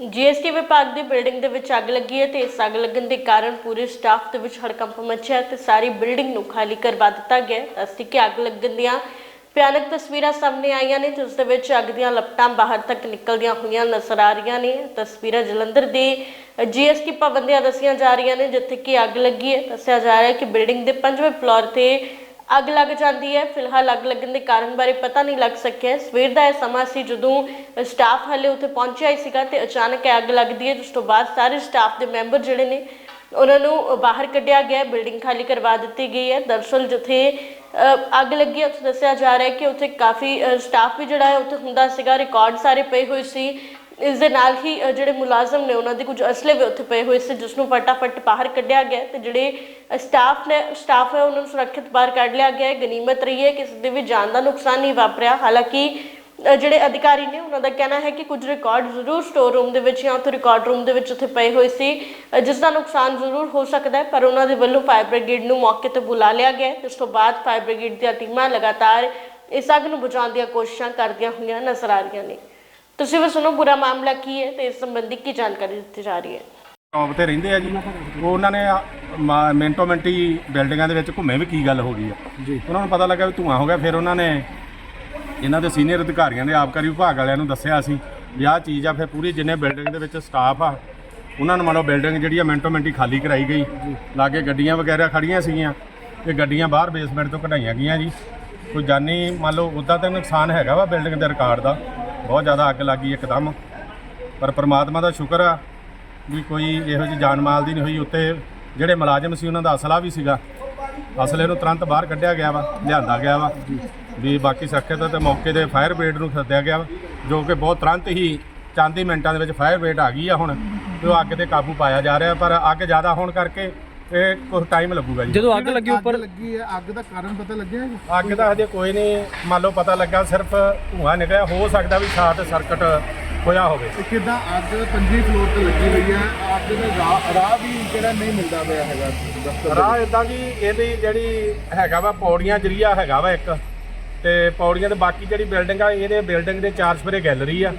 GST ਵਿਭਾਗ ਦੀ building ਦੇ ਵਿੱਚ ਅੱਗ ਲੱਗੀ ਹੈ ਤੇ ਇਸ ਅੱਗ ਲੱਗਣ ਦੇ ਕਾਰਨ ਪੂਰੇ ਸਟਾਫ ਦੇ ਵਿੱਚ ਹੜਕੰਪ ਮਚਿਆ ਹੈ ਤੇ ਸਾਰੀ ਬਿਲਡਿੰਗ ਨੂੰ ਖਾਲੀ ਕਰਵਾ ਦਿੱਤਾ ਗਿਆ ਦੱਸਦੀ ਕਿ ਅੱਗ ਲੱਗਣ ਦੀਆਂ ਭਿਆਨਕ ਤਸਵੀਰਾਂ ਸਾਹਮਣੇ ਆਈਆਂ ਨੇ, ਜਿਸ ਦੇ ਵਿੱਚ ਅੱਗ ਦੀਆਂ ਲਪਟਾਂ ਬਾਹਰ ਤੱਕ ਨਿਕਲਦੀਆਂ ਹੋਈਆਂ ਨਜ਼ਰ ਆ ਰਹੀਆਂ ਨੇ। ਤਸਵੀਰਾਂ ਜਲੰਧਰ ਦੇ ਜੀਐਸਟੀ ਭਵਨ ਦੀਆਂ ਦੱਸੀਆਂ ਜਾ ਰਹੀਆਂ ਨੇ, ਜਿੱਥੇ ਕਿ ਅੱਗ ਲੱਗੀ ਹੈ। ਦੱਸਿਆ ਜਾ ਰਿਹਾ ਹੈ ਕਿ ਬਿਲਡਿੰਗ ਦੇ ਪੰਜਵੇਂ ਫਲੋਰ ਤੇ ਅੱਗ ਲੱਗ ਜਾਂਦੀ ਹੈ। ਫਿਲਹਾਲ ਅੱਗ ਲੱਗਣ ਦੇ ਕਾਰਨ ਬਾਰੇ ਪਤਾ ਨਹੀਂ ਲੱਗ ਸਕਿਆ। ਸਵੇਰ ਦਾ ਇਹ ਸਮਾਂ ਸੀ ਜਦੋਂ ਸਟਾਫ ਹਲੇ ਉੱਥੇ ਪਹੁੰਚਿਆ ਹੀ ਸੀਗਾ ਤੇ ਅਚਾਨਕ ਇਹ ਅੱਗ ਲੱਗਦੀ ਹੈ। ਜਿਸ ਤੋਂ ਬਾਅਦ ਸਾਰੇ ਸਟਾਫ ਦੇ ਮੈਂਬਰ ਜਿਹੜੇ ਨੇ, ਉਹਨਾਂ ਨੂੰ ਬਾਹਰ ਕੱਢਿਆ ਗਿਆ। ਬਿਲਡਿੰਗ ਖਾਲੀ ਕਰਵਾ ਦਿੱਤੀ ਗਈ ਹੈ। ਦਰਅਸਲ ਜਿੱਥੇ ਅੱਗ ਲੱਗੀ ਹੈ, ਉੱਥੇ ਦੱਸਿਆ ਜਾ ਰਿਹਾ ਹੈ ਕਿ ਉੱਥੇ ਕਾਫੀ ਸਟਾਫ ਵੀ ਜਿਹੜਾ ਹੈ, ਉੱਥੇ ਹੁੰਦਾ ਸੀਗਾ। ਰਿਕਾਰਡ ਸਾਰੇ ਪਏ ਹੋਏ ਸੀ। ਇਸ ਦੇ ਨਾਲ ਹੀ ਜਿਹੜੇ ਮੁਲਾਜ਼ਮ ਨੇ ਉਹਨਾਂ ਦੇ ਕੁਝ ਅਸਲੇ ਵੀ ਉੱਥੇ ਪਏ ਹੋਏ ਸੀ ਜਿਸ ਨੂੰ ਫਟਾਫਟ ਬਾਹਰ ਕੱਢਿਆ ਗਿਆ ਤੇ ਜਿਹੜੇ ਸਟਾਫ ਨੇ ਸਟਾਫ ਹੈ ਉਹਨਾਂ ਨੂੰ ਸੁਰੱਖਿਅਤ ਬਾਹਰ ਕੱਢ ਲਿਆ ਗਿਆ ਹੈ। ਗਨੀਮਤ ਰਹੀ ਹੈ ਕਿਸੇ ਦੇ ਵੀ ਜਾਨ ਦਾ ਨੁਕਸਾਨ ਨਹੀਂ ਵਾਪਰਿਆ। ਹਾਲਾਂਕਿ ਜਿਹੜੇ ਅਧਿਕਾਰੀ ਨੇ ਉਹਨਾਂ ਦਾ ਕਹਿਣਾ ਹੈ ਕਿ ਕੁਝ ਰਿਕਾਰਡ ਜ਼ਰੂਰ ਸਟੋਰ ਰੂਮ ਦੇ ਵਿੱਚ ਜਾਂ ਉੱਥੇ ਰਿਕਾਰਡ ਰੂਮ ਦੇ ਵਿੱਚ ਉੱਥੇ ਪਏ ਹੋਏ ਸੀ ਜਿਸ ਦਾ ਨੁਕਸਾਨ ਜ਼ਰੂਰ ਹੋ ਸਕਦਾ ਹੈ, ਪਰ ਉਹਨਾਂ ਦੇ ਵੱਲੋਂ ਫਾਇਰ ਬ੍ਰਿਗੇਡ ਨੂੰ ਮੌਕੇ ਤੇ ਬੁਲਾ ਲਿਆ ਗਿਆ ਹੈ। ਇਸ ਤੋਂ ਬਾਅਦ ਫਾਇਰ ਬ੍ਰਿਗੇਡ ਦੀਆਂ ਟੀਮਾਂ ਲਗਾਤਾਰ ਇਸ ਅੱਗ ਨੂੰ ਬੁਝਾਉਣ ਦੀਆਂ ਕੋਸ਼ਿਸ਼ਾਂ ਕਰਦੀਆਂ ਹੋਈਆਂ ਨਜ਼ਰ ਆ ਰਹੀਆਂ ਨੇ। ਤੁਸੀਂ ਵੀ ਸੁਣੋ ਪੂਰਾ ਮਾਮਲਾ ਕੀ ਹੈ ਤੇ ਇਸ ਸੰਬੰਧੀ ਕੀ ਜਾਣਕਾਰੀ ਦਿੱਤੀ ਜਾ ਰਹੀ ਹੈ ਟੌਪ ਤੇ ਰਹਿੰਦੇ ਆ ਜੀ ਉਹ ਉਹਨਾਂ ਨੇ ਆ- ਮਾ- ਮਿੰਟੋ ਮਿੰਟੀ ਬਿਲਡਿੰਗਾਂ ਦੇ ਵਿੱਚ ਘੁੰਮੇ ਵੀ ਕੀ ਗੱਲ ਹੋ ਗਈ ਆ ਜੀ ਉਹਨਾਂ ਨੂੰ ਪਤਾ ਲੱਗਾ ਵੀ ਧੂਆਂ ਹੋ ਗਿਆ ਫਿਰ ਉਹਨਾਂ ਨੇ ਇਹਨਾਂ ਦੇ ਸੀਨੀਅਰ ਅਧਿਕਾਰੀਆਂ ਦੇ ਆਬਕਾਰੀ ਵਿਭਾਗ ਵਾਲਿਆਂ ਨੂੰ ਦੱਸਿਆ ਸੀ ਵੀ ਆਹ ਚੀਜ਼ ਆ ਫਿਰ ਪੂਰੀ ਜਿੰਨੇ ਬਿਲਡਿੰਗ ਦੇ ਵਿੱਚ ਸਟਾਫ ਆ ਉਹਨਾਂ ਨੂੰ ਮੰਨ ਲਓ ਬਿਲਡਿੰਗ ਜਿਹੜੀ ਆ ਮਿੰਟੋ ਮਿੰਟੀ ਖਾਲੀ ਕਰਾਈ ਗਈ ਲਾਗੇ ਗੱਡੀਆਂ ਵਗੈਰਾ ਖੜੀਆਂ ਸੀਗੀਆਂ ਤੇ ਗੱਡੀਆਂ ਬਾਹਰ ਬੇਸਮੈਂਟ ਤੋਂ ਕਢਾਈਆਂ ਗਈਆਂ ਜੀ ਕੋਈ ਜਾਨੀ ਮੰਨ ਲਓ ਉੱਦਾਂ ਤਾਂ ਨੁਕਸਾਨ ਹੈਗਾ ਵਾ ਬਿਲਡਿੰਗ ਦੇ ਰਿਕਾਰਡ ਦਾ ਬਹੁਤ ਜ਼ਿਆਦਾ ਅੱਗ ਲੱਗੀ ਇੱਕਦਮ। ਪਰ ਪ੍ਰਮਾਤਮਾ ਦਾ ਸ਼ੁਕਰ ਆ ਵੀ ਕੋਈ ਇਹੋ ਜਿਹੀ ਜਾਨ ਮਾਲ ਦੀ ਨਹੀਂ ਹੋਈ। ਉੱਤੇ ਜਿਹੜੇ ਮੁਲਾਜ਼ਮ ਸੀ, ਉਹਨਾਂ ਦਾ ਅਸਲਾ ਵੀ ਸੀਗਾ। ਅਸਲੇ ਨੂੰ ਤੁਰੰਤ ਬਾਹਰ ਕੱਢਿਆ ਗਿਆ ਵਾ, ਲਿਆਂਦਾ ਗਿਆ ਵਾ। ਵੀ ਬਾਕੀ ਸੁਰੱਖਿਅਤ ਤੇ ਮੌਕੇ ਤੇ ਫਾਇਰ ਬ੍ਰਿਗੇਡ ਨੂੰ ਸੱਦਿਆ ਗਿਆ ਵਾ, ਜੋ ਕਿ ਬਹੁਤ ਤੁਰੰਤ ਹੀ ਚਾਂਦੀ ਮਿੰਟਾਂ ਦੇ ਵਿੱਚ ਫਾਇਰ ਬ੍ਰਿਗੇਡ ਆ ਗਈ ਆ ਹੁਣ। ਤੇ ਉਹ ਅੱਗ ਤੇ ਕਾਬੂ ਪਾਇਆ ਜਾ ਰਿਹਾ, ਪਰ ਅੱਗ ਜ਼ਿਆਦਾ ਹੋਣ ਕਰਕੇ ਇਹ ਕੁਝ ਟਾਈਮ ਲੱਗੂਗਾ ਜੀ। ਜਦੋਂ ਅੱਗ ਲੱਗੀ ਉੱਪਰ? ਲੱਗੀ ਹੈ? ਅੱਗ ਦਾ ਕਾਰਨ ਪਤਾ ਲੱਗਿਆ ਅੱਗ ਦਾ ਹਜੇ ਕੋਈ ਨਹੀਂ ਮੰਨ ਲਓ ਪਤਾ ਲੱਗਾ ਸਿਰਫ ਧੂੰਆਂ ਨਿਕਲਿਆ। ਹੋ ਸਕਦਾ ਵੀ ਸ਼ਾਰਟ ਸਰਕਟ ਹੋਇਆ ਹੋਵੇ। ਤੇ ਕਿਦਾਂ ਅੱਗ ਪੰਜੀ ਫਲੋਰ ਤੇ ਲੱਗੀ ਹੋਈ ਹੈ? ਅੱਗ ਦਾ ਰਾਹ- ਰਾਹ ਵੀ ਜਿਹੜਾ ਨਹੀਂ ਮਿਲਦਾ ਪਿਆ ਹੈਗਾ ਦਫ਼ਤਰ ਰਾਹ ਇਦਾਂ ਜੀ ਇਹਦੀ ਜਿਹੜੀ ਹੈਗਾ ਵਾ ਪੌੜੀਆਂ ਜਰੀਆ ਹੈਗਾ ਵਾ ਇੱਕ। ਤੇ ਪੌੜੀਆਂ ਦੇ ਬਾਕੀ ਜਿਹੜੀ ਬਿਲਡਿੰਗ ਆ ਇਹਦੇ ਬਿਲਡਿੰਗ ਦੇ ਚਾਰ ਸਪਰੇ ਗੈਲਰੀ ਆ।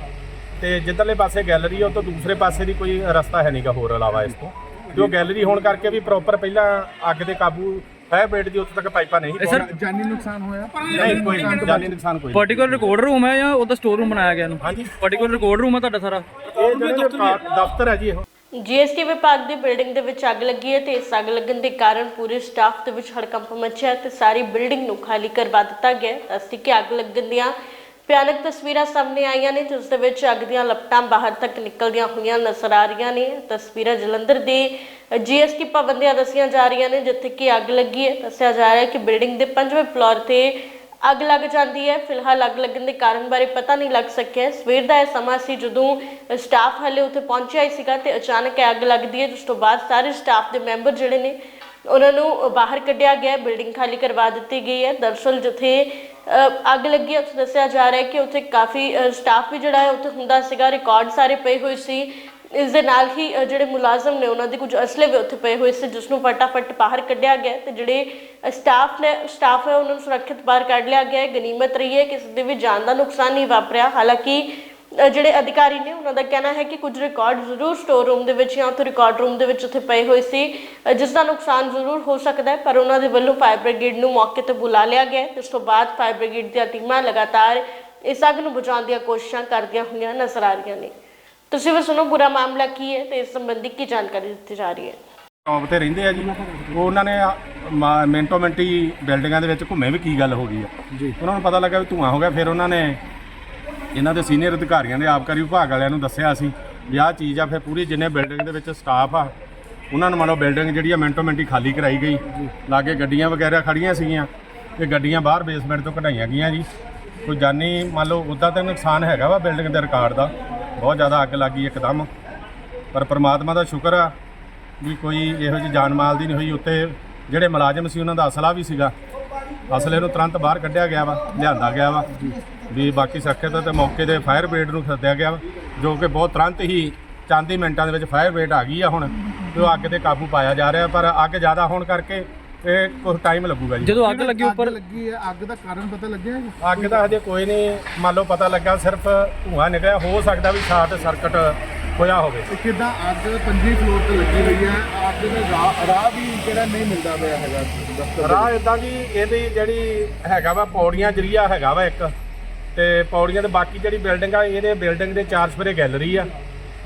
ਤੇ ਜਿੱਧਰਲੇ ਪਾਸੇ ਗੈਲਰੀ ਆ ਉਹ ਤੋਂ ਦੂਸਰੇ ਪਾਸੇ ਦੀ ਕੋਈ ਰਸਤਾ ਹੈ ਨਹੀਂਗਾ ਹੋਰ ਇਲਾਵਾ ਇਸ ਤੋਂ। ਜੋ ਗੈਲਰੀ ਹੋਣ ਕਰਕੇ ਵੀ ਪ੍ਰੋਪਰ ਪਹਿਲਾਂ ਅੱਗ ਦੇ ਕਾਬੂ ਫਾਇਰ ਬ੍ਰਿਗੇਡ ਦੀ ਉੱਥੇ ਤੱਕ ਪਾਈਪਾਂ ਨਹੀਂ ਸਰ। ਜਾਨੀ ਨੁਕਸਾਨ ਹੋਇਆ? ਨਹੀਂ ਕੋਈ ਜਾਨੀ ਨੁਕਸਾਨ ਕੋਈ। ਪਾਰਟਿਕੂਲਰ ਰਿਕਾਰਡ ਰੂਮ ਹੈ ਜਾਂ ਉਹਦਾ ਸਟੋਰ ਰੂਮ ਬਣਾਇਆ ਗਿਆ ਇਹਨੂੰ? ਹਾਂਜੀ। ਪਾਰਟਿਕੂਲਰ ਰਿਕਾਰਡ ਰੂਮ ਹੈ ਤੁਹਾਡਾ ਸਾਰਾ? ਇਹ ਜਿਹੜੇ ਦਫ਼ਤਰ ਹੈ ਜੀ ਇਹ। ਜੀਐਸਟੀ ਵਿਭਾਗ ਦੀ ਬਿਲਡਿੰਗ ਦੇ ਵਿੱਚ ਅੱਗ ਲੱਗੀ ਹੈ ਤੇ ਇਸ ਅੱਗ ਲੱਗਣ ਦੇ ਕਾਰਨ ਪੂਰੇ ਸਟਾਫ ਦੇ ਵਿੱਚ ਹੜਕੰਪ ਮਚਿਆ ਹੈ ਤੇ ਸਾਰੀ ਬਿਲਡਿੰਗ ਨੂੰ ਖਾਲੀ ਕਰਵਾ ਦਿੱਤਾ ਗਿਆ ਹੈ। ਦੱਸਦੀ ਕਿ ਅੱਗ ਲੱਗਣ ਦੀਆਂ ਭਿਆਨਕ ਤਸਵੀਰਾਂ ਸਾਹਮਣੇ ਆਈਆਂ ਨੇ, ਜਿਸ ਦੇ ਵਿੱਚ ਅੱਗ ਦੀਆਂ ਲਪਟਾਂ ਬਾਹਰ ਤੱਕ ਨਿਕਲਦੀਆਂ ਹੋਈਆਂ ਨਜ਼ਰ ਆ ਰਹੀਆਂ ਨੇ। ਤਸਵੀਰਾਂ ਜਲੰਧਰ ਦੇ ਜੀਐਸਟੀ ਭਵਨ ਦੀਆਂ ਦੱਸੀਆਂ ਜਾ ਰਹੀਆਂ ਨੇ, ਜਿੱਥੇ ਕਿ ਅੱਗ ਲੱਗੀ ਹੈ। ਦੱਸਿਆ ਜਾ ਰਿਹਾ ਹੈ ਕਿ ਬਿਲਡਿੰਗ ਦੇ ਪੰਜਵੇਂ ਫਲੋਰ ਤੇ ਅੱਗ ਲੱਗ ਜਾਂਦੀ ਹੈ। ਫਿਲਹਾਲ ਅੱਗ ਲੱਗਣ ਦੇ ਕਾਰਨ ਬਾਰੇ ਪਤਾ ਨਹੀਂ ਲੱਗ ਸਕਿਆ। ਸਵੇਰ ਦਾ ਇਹ ਸਮਾਂ ਸੀ ਜਦੋਂ ਸਟਾਫ ਹਲੇ ਉੱਥੇ ਪਹੁੰਚਿਆ ਹੀ ਸੀਗਾ ਤੇ ਅਚਾਨਕ ਇਹ ਅੱਗ ਲੱਗਦੀ ਹੈ। ਜਿਸ ਤੋਂ ਬਾਅਦ ਸਾਰੇ ਸਟਾਫ ਦੇ ਮੈਂਬਰ ਜਿਹੜੇ ਨੇ, ਉਹਨਾਂ ਨੂੰ ਬਾਹਰ ਕੱਢਿਆ ਗਿਆ ਬਿਲਡਿੰਗ ਖਾਲੀ ਕਰਵਾ ਦਿੱਤੀ ਗਈ ਹੈ। ਦਰਅਸਲ ਜਿੱਥੇ ਅੱਗ ਲੱਗੀ ਉੱਥੇ ਦੱਸਿਆ ਜਾ ਰਿਹਾ ਹੈ ਕਿ ਉੱਥੇ ਕਾਫੀ ਸਟਾਫ ਵੀ ਜਿਹੜਾ ਹੈ ਉੱਥੇ ਹੁੰਦਾ ਸੀਗਾ ਰਿਕਾਰਡ ਸਾਰੇ ਪਏ ਹੋਏ ਸੀ। ਇਸ ਦੇ ਨਾਲ ਹੀ ਅ, ਜਿਹੜੇ ਮੁਲਾਜ਼ਮ ਨੇ ਉਹਨਾਂ ਦੇ ਕੁਝ ਅਸਲੇ ਵੀ ਉੱਥੇ ਪਏ ਹੋਏ ਸੀ ਜਿਸ ਨੂੰ ਫਟਾਫਟ ਬਾਹਰ ਕੱਢਿਆ ਗਿਆ ਤੇ ਜਿਹੜੇ ਸਟਾਫ ਨੇ ਸਟਾਫ ਹੈ ਉਹਨਾਂ ਨੂੰ ਸੁਰੱਖਿਅਤ ਬਾਹਰ ਕੱਢ ਲਿਆ ਗਿਆ ਹੈ। ਗਨੀਮਤ ਰਹੀ ਹੈ ਕਿਸੇ ਦੇ ਵੀ ਜਾਨ ਦਾ ਨੁਕਸਾਨ ਨਹੀਂ ਵਾਪਰਿਆ। ਹਾਲਾਂਕਿ ਜਿਹੜੇ ਅਧਿਕਾਰੀ ਨੇ ਉਹਨਾਂ ਦਾ ਕਹਿਣਾ ਹੈ ਕਿ ਕੁਝ ਰਿਕਾਰਡ ਜ਼ਰੂਰ ਸਟੋਰ ਰੂਮ ਦੇ ਵਿੱਚ ਜਾਂ ਉੱਥੇ ਰਿਕਾਰਡ ਰੂਮ ਦੇ ਵਿੱਚ ਉੱਥੇ ਪਏ ਹੋਏ ਸੀ। ਜਿਸ ਦਾ ਨੁਕਸਾਨ ਜ਼ਰੂਰ ਹੋ ਸਕਦਾ ਹੈ ਪਰ ਉਹਨਾਂ ਦੇ ਵੱਲੋਂ ਫਾਇਰ ਬ੍ਰਿਗੇਡ ਨੂੰ ਮੌਕੇ ਤੇ ਬੁਲਾ ਲਿਆ ਗਿਆ ਇਸ ਤੋਂ ਬਾਅਦ ਫਾਇਰ ਬ੍ਰਿਗੇਡ ਦੀਆਂ ਟੀਮਾਂ ਲਗਾਤਾਰ ਇਸ ਅੱਗ ਨੂੰ ਬੁਝਾਉਣ ਦੀਆਂ ਕੋਸ਼ਿਸ਼ਾਂ ਕਰਦੀਆਂ ਹੋਈਆਂ ਨਜ਼ਰ ਆ ਰਹੀਆਂ ਨੇ। ਤੁਸੀਂ ਵੀ ਸੁਣੋ ਪੂਰਾ ਮਾਮਲਾ ਕੀ ਹੈ ਤੇ ਇਸ ਸੰਬੰਧੀ ਕੀ ਜਾਣਕਾਰੀ ਦਿੱਤੀ ਜਾ ਰਹੀ ਹੈ? ਟੌਪ ਤੇ ਰਹਿੰਦੇ ਆ ਜੀ। ਉਹ ਉਹਨਾਂ ਨੇ ਮਿੰਟੀ ਬਿਲਡਿੰਗਾਂ ਦੇ ਵਿੱਚ ਘੁੰਮੇ ਵੀ ਕੀ ਗੱਲ ਹੋ ਗਈ ਆ। ਜੀ। ਉਹਨਾਂ ਨੂੰ ਪਤਾ ਲੱਗਾ ਵੀ ਧੂਆਂ ਹੋ ਗਿਆ ਫਿਰ ਉਹਨਾਂ ਨੇ ਇਹਨਾਂ ਦੇ ਸੀਨੀਅਰ ਅਧਿਕਾਰੀਆਂ ਦੇ ਆਬਕਾਰੀ ਵਿਭਾਗ ਵਾਲਿਆਂ ਨੂੰ ਦੱਸਿਆ ਸੀ ਵੀ ਆਹ ਚੀਜ਼ ਆ, ਫਿਰ ਪੂਰੀ ਜਿੰਨੇ ਬਿਲਡਿੰਗ ਦੇ ਵਿੱਚ ਸਟਾਫ ਆ, ਉਹਨਾਂ ਨੂੰ ਮੰਨ ਲਓ ਬਿਲਡਿੰਗ ਜਿਹੜੀ ਆ ਮਿੰਟੋ ਮਿੰਟੀ ਖਾਲੀ ਕਰਾਈ ਗਈ। ਲਾਗੇ ਗੱਡੀਆਂ ਵਗੈਰਾ ਖੜੀਆਂ ਸੀਗੀਆਂ ਤੇ ਗੱਡੀਆਂ ਬਾਹਰ ਬੇਸਮੈਂਟ ਤੋਂ ਕਢਾਈਆਂ ਗਈਆਂ ਜੀ। ਕੋਈ ਜਾਨੀ ਮੰਨ ਲਓ ਉੱਦਾਂ ਤਾਂ ਨੁਕਸਾਨ ਹੈਗਾ ਵਾ ਬਿਲਡਿੰਗ ਦੇ ਰਿਕਾਰਡ ਦਾ, ਬਹੁਤ ਜ਼ਿਆਦਾ ਅੱਗ ਲੱਗੀ ਇੱਕਦਮ। ਪਰ ਪ੍ਰਮਾਤਮਾ ਦਾ ਸ਼ੁਕਰ ਆ ਵੀ ਕੋਈ ਇਹੋ ਜਿਹੀ ਜਾਨ ਮਾਲ ਦੀ ਨਹੀਂ ਹੋਈ ਉੱਤੇ ਜਿਹੜੇ ਮੁਲਾਜ਼ਮ ਸੀ ਉਹਨਾਂ ਦਾ ਅਸਲਾ ਵੀ ਸੀਗਾ। ਅਸਲੇ ਨੂੰ ਤੁਰੰਤ ਬਾਹਰ ਕੱਢਿਆ ਗਿਆ ਵਾ, ਲਿਆਂਦਾ ਗਿਆ ਵਾ। ਵੀ ਬਾਕੀ ਸੁਰੱਖਿਅਤ ਤੇ ਮੌਕੇ ਤੇ ਫਾਇਰ ਬ੍ਰਿਗੇਡ ਨੂੰ ਸੱਦਿਆ ਗਿਆ ਜੋ ਕਿ ਬਹੁਤ ਤੁਰੰਤ ਹੀ ਚਾਂਦੀ ਮਿੰਟਾਂ ਦੇ ਵਿੱਚ ਫਾਇਰ ਬ੍ਰਿਗੇਡ ਆ ਗਈ ਆ ਹੁਣ ਤੇ ਉਹ ਅੱਗ ਤੇ ਕਾਬੂ ਪਾਇਆ ਜਾ ਰਿਹਾ ਪਰ ਅੱਗ ਜ਼ਿਆਦਾ ਹੋਣ ਕਰਕੇ ਇਹ ਕੁਝ ਟਾਈਮ ਲੱਗੂਗਾ ਜੀ। ਜਦੋਂ ਅੱਗ ਲੱਗੀ ਉੱਪਰ? ਲੱਗੀ ਹੈ ਅੱਗ ਦਾ ਕਾਰਨ ਪਤਾ ਲੱਗਿਆ ਜੀ? ਅੱਗ ਦਾ ਹਜੇ ਕੋਈ ਨਹੀਂ ਮੰਨ ਲਓ ਪਤਾ ਲੱਗਾ ਸਿਰਫ ਧੂੰਆਂ ਨਿਕਲਿਆ ਹੋ ਸਕਦਾ ਵੀ ਸ਼ਾਰਟ ਸਰਕਟ ਹੋਇਆ ਹੋਵੇ। ਤੇ ਕਿਦਾਂ ਅੱਗ ਪੰਜੀ ਫਲੋਰ ਤੇ ਲੱਗੀ ਹੋਈ ਹੈ? ਅੱਗ ਦੇ ਰਾਹ ਰਾਹ ਵੀ ਜਿਹੜਾ ਨਹੀਂ ਮਿਲਦਾ ਪਿਆ ਹੈਗਾ ਦਫ਼ਤਰ ਦੇ ਰਾਹ ਇਦਾਂ ਜੀ ਇਹਦੀ ਜਿਹੜੀ ਹੈਗਾ ਵਾ ਪੌੜੀਆਂ ਜਰੀਆ ਹੈਗਾ ਵਾ ਇੱਕ। ਤੇ ਪੌੜੀਆਂ ਤੇ ਬਾਕੀ ਜਿਹੜੀ ਬਿਲਡਿੰਗ ਆ ਇਹਦੇ ਬਿਲਡਿੰਗ ਦੇ ਚਾਰ ਸਵੇਰੇ ਗੈਲਰੀ ਆ।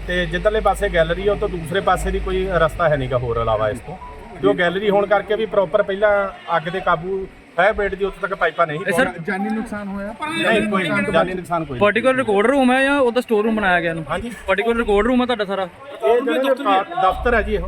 ਤੇ ਜਿੱਧਰਲੇ ਪਾਸੇ ਗੈਲਰੀ ਆ ਉਹ ਤੋਂ ਦੂਸਰੇ ਪਾਸੇ ਦੀ ਕੋਈ ਰਸਤਾ ਹੈ ਨਹੀਂਗਾ ਹੋਰ ਇਲਾਵਾ ਇਸ ਤੋਂ। ਜੋ ਗੈਲਰੀ ਹੋਣ ਕਰਕੇ ਵੀ ਪ੍ਰੋਪਰ ਪਹਿਲਾਂ ਅੱਗ ਦੇ ਕਾਬੂ ਫਾਇਰ ਬ੍ਰਿਗੇਡ ਦੀ ਉੱਥੇ ਤੱਕ ਪਾਈਪਾਂ ਨਹੀਂ ਸਰ। ਜਾਨੀ ਨੁਕਸਾਨ ਹੋਇਆ? ਨਹੀਂ ਕੋਈ ਜਾਨੀ ਨੁਕਸਾਨ ਕੋਈ। ਪਾਰਟਿਕੂਲਰ ਰਿਕਾਰਡ ਰੂਮ ਹੈ ਜਾਂ ਉਹਦਾ ਸਟੋਰ ਰੂਮ ਬਣਾਇਆ ਗਿਆ ਇਹਨੂੰ? ਹਾਂਜੀ। ਪਾਰਟਿਕੂਲਰ ਰਿਕਾਰਡ ਰੂਮ ਹੈ ਤੁਹਾਡਾ ਸਾਰਾ? ਇਹ ਜਿਹੜਾ ਦਫ਼ਤਰ ਹੈ ਜੀ ਇਹ